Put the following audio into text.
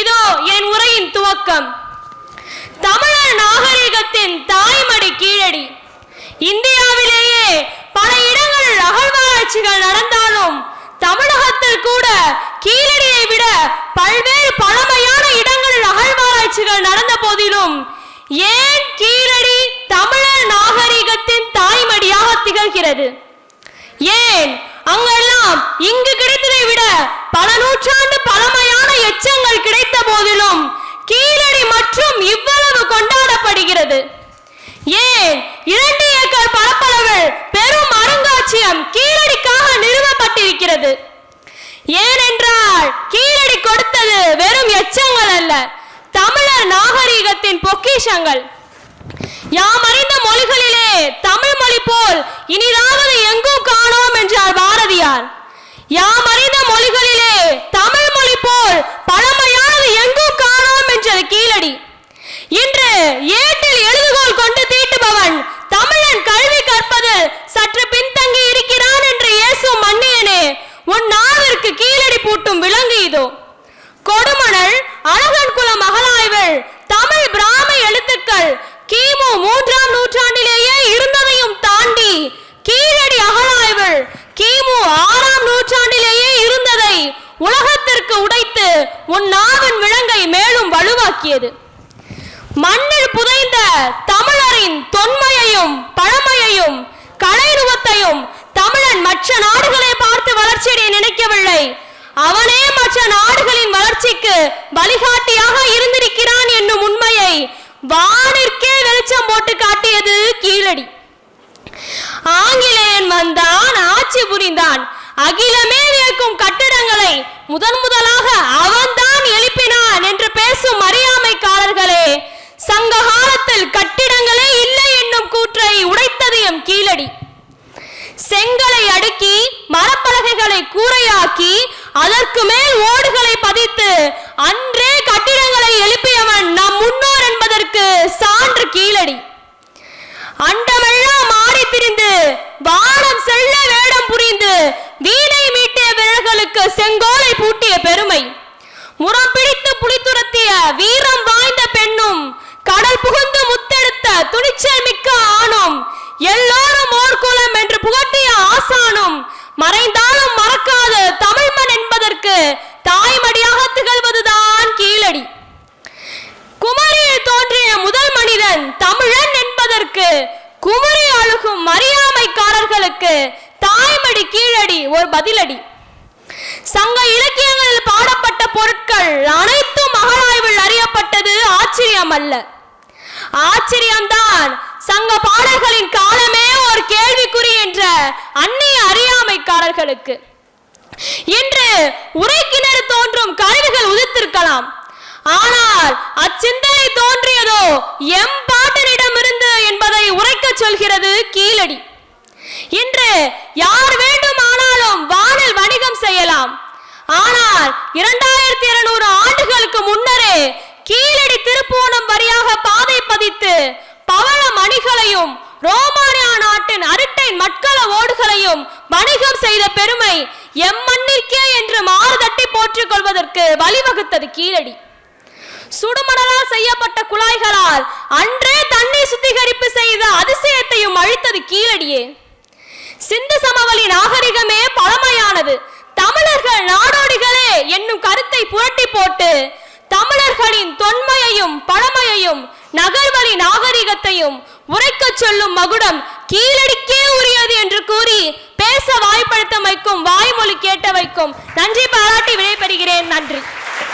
இதோ என் உரையின் துவக்கம். தமிழர் நாகரிகத்தின் தாய்மடி கீழடி. இந்தியாவிலேயே பல இடங்களில் அகழ்வாராய்ச்சிகள் நடந்தாலும் தமிழகத்தில் கூட கீழடியை விட பல்வேறு பழமையான இடங்களில் அகழ்வாராய்ச்சிகள் நடந்த போதிலும் ஏன் கீழடி தமிழர் நாகரிகத்தின் தாய்மடியாக திகழ்கிறது? ஏன் அங்கெல்லாம் இங்கு கிடைத்ததை விட பல நூற்றாண்டு பழமையான எச்சங்கள் கிடைத்த போதிலும் கீழடி மற்றும் இவ்வளவு கொண்டாடப்படுகிறது ஏன் இரண்டு ஏக்கர் பரப்பளவில் பெரும் அருங்காட்சியகம் கீழடிக்காக நிறுவப்பட்டிருக்கிறது. ஏனென்றால் கீழடி கொடுத்தது வெறும் எச்சங்கள் அல்ல தமிழர் நாகரிகத்தின் பொக்கிஷங்கள். யாம் அறிந்த மொழிகளிலே தமிழ் மொழி போல் இனிதாவது எங்கும் காணோம் என்றார் பாரதியார். யாம் அறிந்த மொழிகளிலே தமிழ் மொழி போல் பழமையானது எங்கும் காணோம் என்றது கீழடி. இன்று ஏட்டில் எழுத செய்தோ? கொடுமணல் அழகன் குல மகளாய்வள் தமிழ் பிராம எழுத்துக்கள் கிமு மூன்றாம் நூற்றாண்டிலேயே இருந்ததையும் தாண்டி கீழடி அகலாய்வள் கிமு ஆறாம் நூற்றாண்டிலேயே இருந்ததை உலகத்திற்கு உடைத்து உன் நாவின் விலங்கை மேலும் வலுவாக்கியது. மண்ணில் புதைந்த தமிழரின் தொன்மையையும் பழமையையும் கலைருவத்தையும் தமிழன் மற்ற நாடுகளை பார்த்து வளர்ச்சியடைய நினைக்கவில்லை. அவனே மற்ற நாடுகளின் வளர்ச்சிக்கு வழிகாட்டியாக இருந்திருக்கிறான் என்னும் உண்மையை வானிற்கே வெளிச்சம் போட்டு காட்டியது கீழடி. ஆங்கிலேயன் வந்தான் ஆட்சி புரிந்தான். அகிலமே வியக்கும் கட்டிடங்களை முதன் முதலாக அவன்தான் எழுப்பினான் என்று பேசும் அறியாமைக்காரர்களே சங்க காலத்தில் கட்டிடங்களே இல்லை என்னும் கூற்றை உடைத்தது எம் கீழடி. செங்கலை அடுக்கி மரப்பலகைகளை கூரையாக்கி அதற்கு மேல் ஓடுகளை பதித்து அன்றே கட்டிடங்களை எழுப்பியவன் நம் முன்னோர் என்பதற்கு சான்று கீழடி. அண்டமெல்லாம் மாறி திரிந்து வானம் செல்ல வேடம் புரிந்து வீணை மீட்டிய விரல்களுக்கு செங்கோலை பூட்டிய பெருமை. முறம் பிடித்து புலித்துரத்திய வீரம் அறியாமைக்காரர்களுக்கு தாய்மடி கீழடி ஒரு பதிலடி. சங்க இலக்கியங்களில் பாடப்பட்ட பொருட்கள் அனைத்தும் மகளாய்வில் அறியப்பட்டது ஆச்சரியம் அல்ல. ஆச்சரியம்தான் சங்க பாடல்களின் காலமே ஒரு கேள்விக்குறி என்ற அந்நிய அறியாமைக்காரர்களுக்கு. இன்று உரைக்கிணறு தோன்றும் கருவிகள் உதித்திருக்கலாம். ஆனால் அச்சிந்தனை தோன்றியதோ எம் பாட்டனிடமிருந்து என்பதை உரைக்கச் சொல்கிறது கீழடி. யார் வேண்டுமானாலும் வானில் வணிகம் செய்யலாம். ஆனால் இரண்டாயிரத்தி இருநூறு ஆண்டுகளுக்கு முன்னரே கீழடி திருப்போணம் வழியாக பாதை பதித்து பவள மணிகளையும் ரோமானியா நாட்டின் அரிட்டை மட்கள ஓடுகளையும் வணிகம் செய்த பெருமை எம் மண்ணிற்கே என்று மாறுதட்டி போற்றிக் கொள்வதற்கு வழிவகுத்தது கீழடி. சுடுமணலால் செய்யப்பட்ட குழாய்களால் அன்றே தண்ணீர் சுத்திகரிப்பு செய்த அதிசயத்தையும் அழித்தது கீழடியே. சிந்து சமவெளி நாகரிகமே பழமையானது. தமிழர்கள் நாடோடிகளே என்னும் கருத்தை புரட்டி போட்டு தமிழர்களின் தொன்மையையும் பழமையையும் நகர்வழி நாகரிகத்தையும் உரைக்கச் சொல்லும் மகுடம் கீழடிக்கே உரியது என்று கூறி பேச வாய்ப்படுத்த வைக்கும் வாய்மொழி கேட்ட வைக்கும் நன்றி பாராட்டி விடைபெறுகிறேன். நன்றி.